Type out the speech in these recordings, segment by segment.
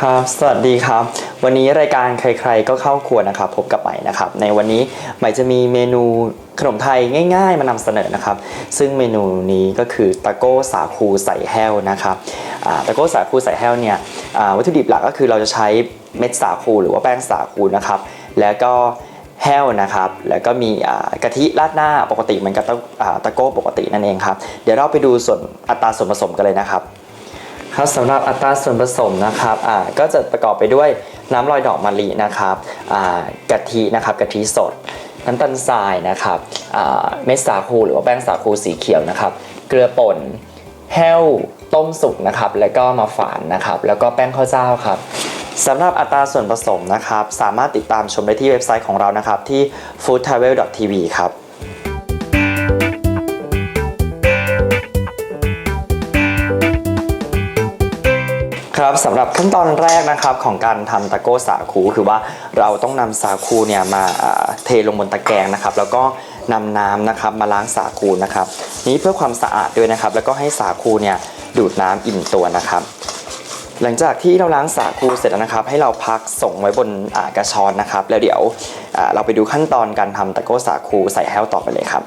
ครับ สวัสดีครับ วันนี้รายการใครๆก็เข้าครัวนะครับ พบกับใหม่นะครับ ในวันนี้ใหม่จะมีเมนูขนมไทยง่าย ๆ มานำเสนอนะครับ ซึ่งเมนูนี้ก็คือตะโก้สาคูใส่แห้วนะครับตะโก้สาคูใส่แห้วเนี่ยวัตถุดิบหลักก็คือเราจะใช้เม็ดสาคูหรือว่าแป้งสาคูนะครับ แล้วก็แห้วนะครับ แล้วก็มีกะทิราดหน้าปกติเหมือนกับตะอ่าตะโก้ปกตินั่นเองครับ เดี๋ยวเราไปดูส่วนอัตราส่วนผสมกันเลยนะครับ ครับสำหรับอัตราส่วนผสมนะครับอ่าก็จะประกอบไปด้วยน้ำลอยดอกมะลินะครับอ่ากะทินะครับกะทิสด น้ำตาลทรายนะครับอ่าเม็ดสาคูหรือว่าแป้งสาคูสีเขียวนะครับ เกลือป่นแห้วต้มสุกนะครับ แล้วก็มาฝานนะครับ แล้วก็แป้งข้าวเจ้าครับสำหรับอัตราส่วนผสมนะครับ สามารถติดตามชมได้ที่เว็บไซต์ของเรานะครับที่ foodtravel.tv ครับ ครับสำหรับขั้นตอนแรกนะครับของการทำตะโก้สาคูคือว่าเราต้องนำสาคูเนี่ยมาเทลงบนตะแกรงนะครับ แล้วก็นำน้ำนะครับมาล้างสาคูนะครับ นี้เพื่อความสะอาดด้วยนะครับ แล้วก็ให้สาคูเนี่ยดูดน้ำอิ่มตัวนะครับ หลังจากที่เราล้างสาคูเสร็จแล้วนะครับ ให้เราพักส่งไว้บนอ่ากระชอนนะครับ แล้วเดี๋ยวเราไปดูขั้นตอนการทำตะโก้สาคูใส่แห้วต่อไปเลยครับ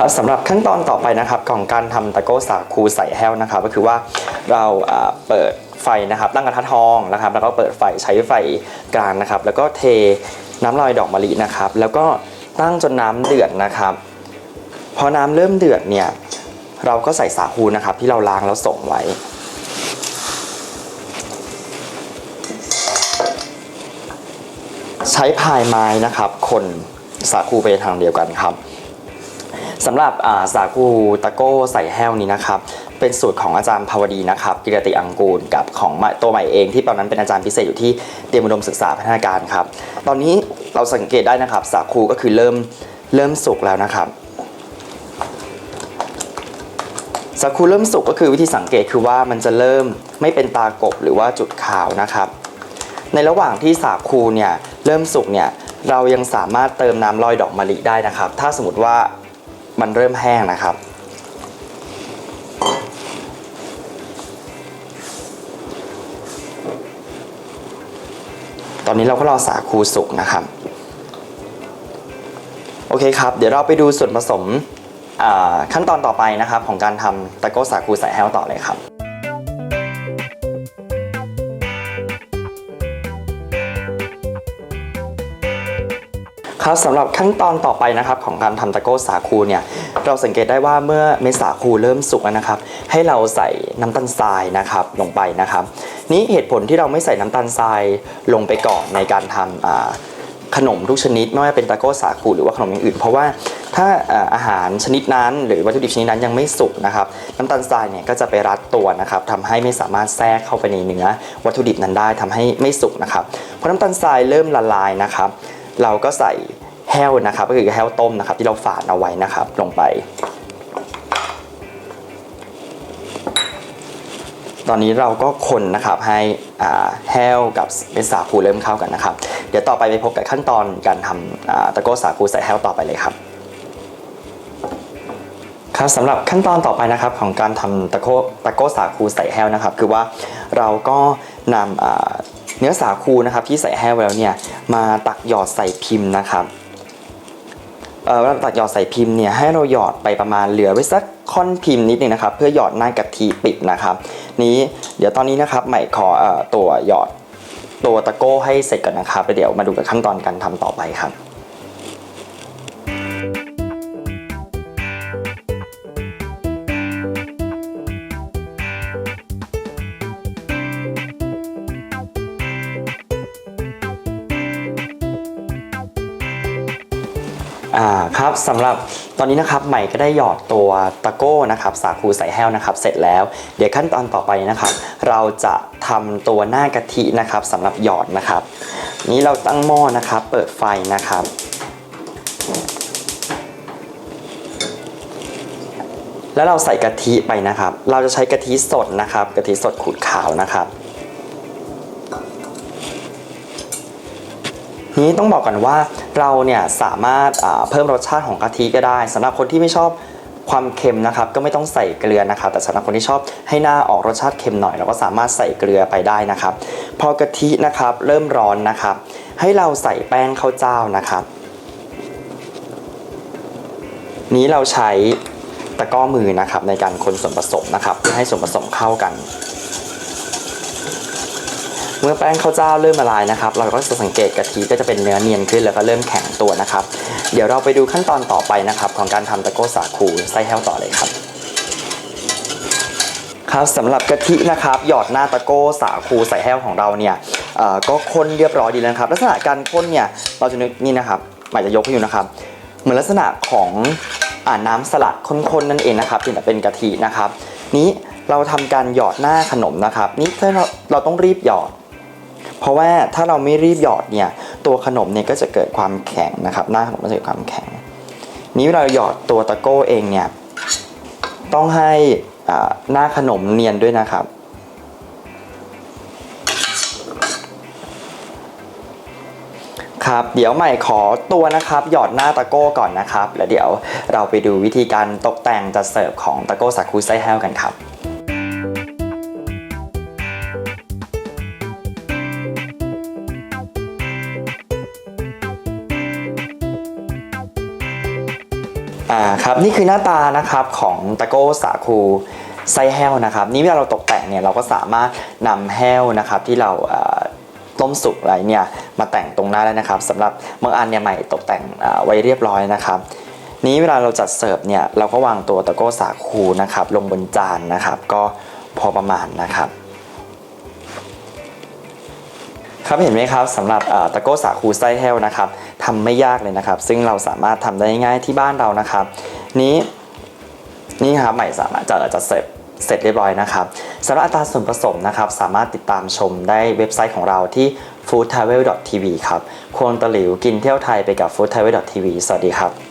ครับสำหรับขั้นตอนต่อไปนะครับของการทำตะโก้สาคูใส่แห้วนะครับ ก็คือว่าเราเปิดไฟนะครับตั้งกระทะทองนะครับ แล้วก็เปิดไฟใช้ไฟกลางนะครับ แล้วก็เทน้ำลอยดอกมะลินะครับ แล้วก็ตั้งจนน้ำเดือดนะครับ พอน้ำเริ่มเดือดเนี่ยเราก็ใส่สาคูนะครับ ที่เราล้างแล้วส่งไว้ใช้พายไม้นะครับ คนสาคูไปทางเดียวกันครับ สำหรับสาคูตะโก้ใส่แห้วนี้นะครับ เป็นสูตรของอาจารย์ภาวดีนะครับกิรติอังกูลกับของตัวใหม่เอง ที่ตอนนั้นเป็นอาจารย์พิเศษอยู่ที่เตรียมอุดมศึกษาพัฒนาการครับ ตอนนี้เราสังเกตได้นะครับ สาคูก็คือเริ่มเริ่มสุกแล้วนะครับสาคูเริ่มสุกก็คือวิธีสังเกตคือว่ามันจะเริ่มไม่เป็นตากบหรือว่าจุดขาวนะครับ ในระหว่างที่สาคูเนี่ยเริ่มสุกเนี่ยเรายังสามารถเติมน้ำลอยดอกมะลิได้นะครับ ถ้าสมมติว่า มันเริ่มแห้งนะครับ ตอนนี้เราก็รอสาคูสุกนะครับ โอเคครับ เดี๋ยวเราไปดูส่วนผสมขั้นตอนต่อไปนะครับ ของการทำตะโก้สาคูใส่แห้วต่อเลยครับ ครับสำหรับขั้นตอนต่อไปนะครับของการทำตะโก้สาคูเนี่ยเราสังเกตได้ว่าเมื่อเม็ดสาคูเริ่มสุกแล้วนะครับ ให้เราใส่น้ำตาลทรายนะครับลงไปนะครับ นี่เหตุผลที่เราไม่ใส่น้ำตาลทรายลงไปก่อนในการทำอ่าขนมทุกชนิดไม่ว่าเป็นตะโก้สาคูหรือว่าขนมอย่างอื่น เพราะว่าถ้าอาหารชนิดนั้น หรือวัตถุดิบชนิดนั้นยังไม่สุกนะครับน้ำตาลทรายเนี่ยก็จะไปรัดตัวนะครับทำให้ไม่สามารถแทรกเข้าไปในเนื้อวัตถุดิบนั้นได้ทำให้ไม่สุกนะครับพอน้ำตาลทรายเริ่มละลายนะครับ เราก็ใส่แห้วนะครับ ก็คือแห้วต้มนะครับ ที่เราฝานเอาไว้นะครับ ลงไป ตอนนี้เราก็คนนะครับให้แห้วกับเม็ดสาคูเริ่มเข้ากันนะครับ เดี๋ยวต่อไปไปพบกับขั้นตอนการทำตะโก้สาคูใส่แห้วต่อไปเลยครับครับสำหรับขั้นตอนต่อไปนะครับของการทำตะโก้ตะโก้สาคูใส่แห้วนะครับ คือว่าเราก็นำ เนื้อสาคูนะครับที่ใส่แห้วไว้แล้วเนี่ยมาตักหยอดใส่พิมพ์นะครับเอ่อเวลาตักหยอดใส่พิมพ์เนี่ยให้เราหยอดไปประมาณเหลือไว้สักค่อนพิมพ์นิดนึงนะครับ เพื่อหยอดหน้ากะทิปิดนะครับ นี้เดี๋ยวตอนนี้นะครับใหม่ขออตัวหยอดตัวตะโก้ให้เสร็จก่อนนะครับเดี๋ยวมาดูกับขั้นตอนการทำต่อไปครับ อ่าครับสำหรับตอนนี้นะครับใหม่ก็ได้หยอดตัวตะโก้นะครับสาคูใส่แห้วนะครับ เสร็จแล้ว เดี๋ยวขั้นตอนต่อไปนะครับ เราจะทำตัวหน้ากะทินะครับสำหรับหยอดนะครับ นี้เราตั้งหม้อนะครับ เปิดไฟนะครับแล้วเราใส่กะทิไปนะครับ เราจะใช้กะทิสดนะครับกะทิสดขูดขาวนะครับ นี้ต้องบอกก่อนว่า เราเนี่ยสามารถเพิ่มรสชาติของกะทิก็ได้สำหรับคนที่ไม่ชอบความเค็มนะครับก็ไม่ต้องใส่เกลือนะครับ แต่สำหรับคนที่ชอบให้หน้าออกรสชาติเค็มหน่อยเราก็สามารถใส่เกลือไปได้นะครับ พอกะทินะครับเริ่มร้อนนะครับ ให้เราใส่แป้งข้าวเจ้านะครับ นี้เราใช้ตะก้อมือนะครับในการคนส่วนผสมนะครับเพื่อให้ส่วนผสมเข้ากัน มื่อแป้งข้าวเจ้าเริ่มละลายนะครับ เราก็จะสังเกตกะทิก็จะเป็นเนื้อเนียนขึ้นแล้วก็เริ่มแข็งตัวนะครับ เดี๋ยวเราไปดูขั้นตอนต่อไปนะครับ ของการทำตะโก้สาคูไส้แห้วต่อเลยครับครับสำหรับกะทินะครับหยอดหน้าตะโก้สาคูใส่แห้วของเราเนี่ยก็ข้นเรียบร้อยดีแล้วครับ ลักษณะการข้นเนี่ยเราจะนึกนี่นะครับหมายจะยกให้อยู่นะครับ เหมือนลักษณะของอน้ำสลัดข้นๆนั่นเองนะครับที่เป็นกะทินะครับ นี้เราทำการหยอดหน้าขนมนะครับ นี่ถ้าเราเราต้องรีบหยอด เพราะว่าถ้าเราไม่รีบหยอดเนี่ยตัวขนมเนี่ยก็จะเกิดความแข็งนะครับหน้าขนมก็จะเกิดความแข็ง นี้เวลาหยอดตัวตะโก้เองเนี่ยต้องให้อ่าหน้าขนมเนียนด้วยนะครับครับเดี๋ยวใหม่ขอตัวนะครับ หยอดหน้าตะโก้ก่อนนะครับ แล้วเดี๋ยวเราไปดูวิธีการตกแต่งจัดเสิร์ฟของตะโก้สาคูไส้แห้วกันครับ อ่าครับนี่คือหน้าตานะครับของตะโก้สาคูไส้แห้วนะครับ นี่เวลาเราตกแต่งเนี่ยเราก็สามารถนำแห้วนะครับที่เราต้มสุกอะไรเนี่ยมาแต่งตรงหน้าได้นะครับสำหรับบางอันเนี่ยใหม่ตกแต่งไว้เรียบร้อยนะครับ นี้เวลาเราจัดเสิร์ฟเนี่ยเราก็วางตัวตะโก้สาคูนะครับลงบนจานนะครับ ก็พอประมาณนะครับครับเห็นไหมครับสำหรับตะโก้สาคูไส้แห้วนะครับ ทำไม่ยากเลยนะครับ ซึ่งเราสามารถทำได้ง่ายที่บ้านเรานะครับ นี้นี่ครับใหม่สามารถจะจะเสร็จเสร็จเรียบร้อยนะครับสำหรับอัตราส่วนผสมนะครับ สามารถติดตามชมได้เว็บไซต์ของเราที่ foodtravel.tv ครับควงตะหลิวกินเที่ยวไทยไปกับ foodtravel.tv สวัสดีครับ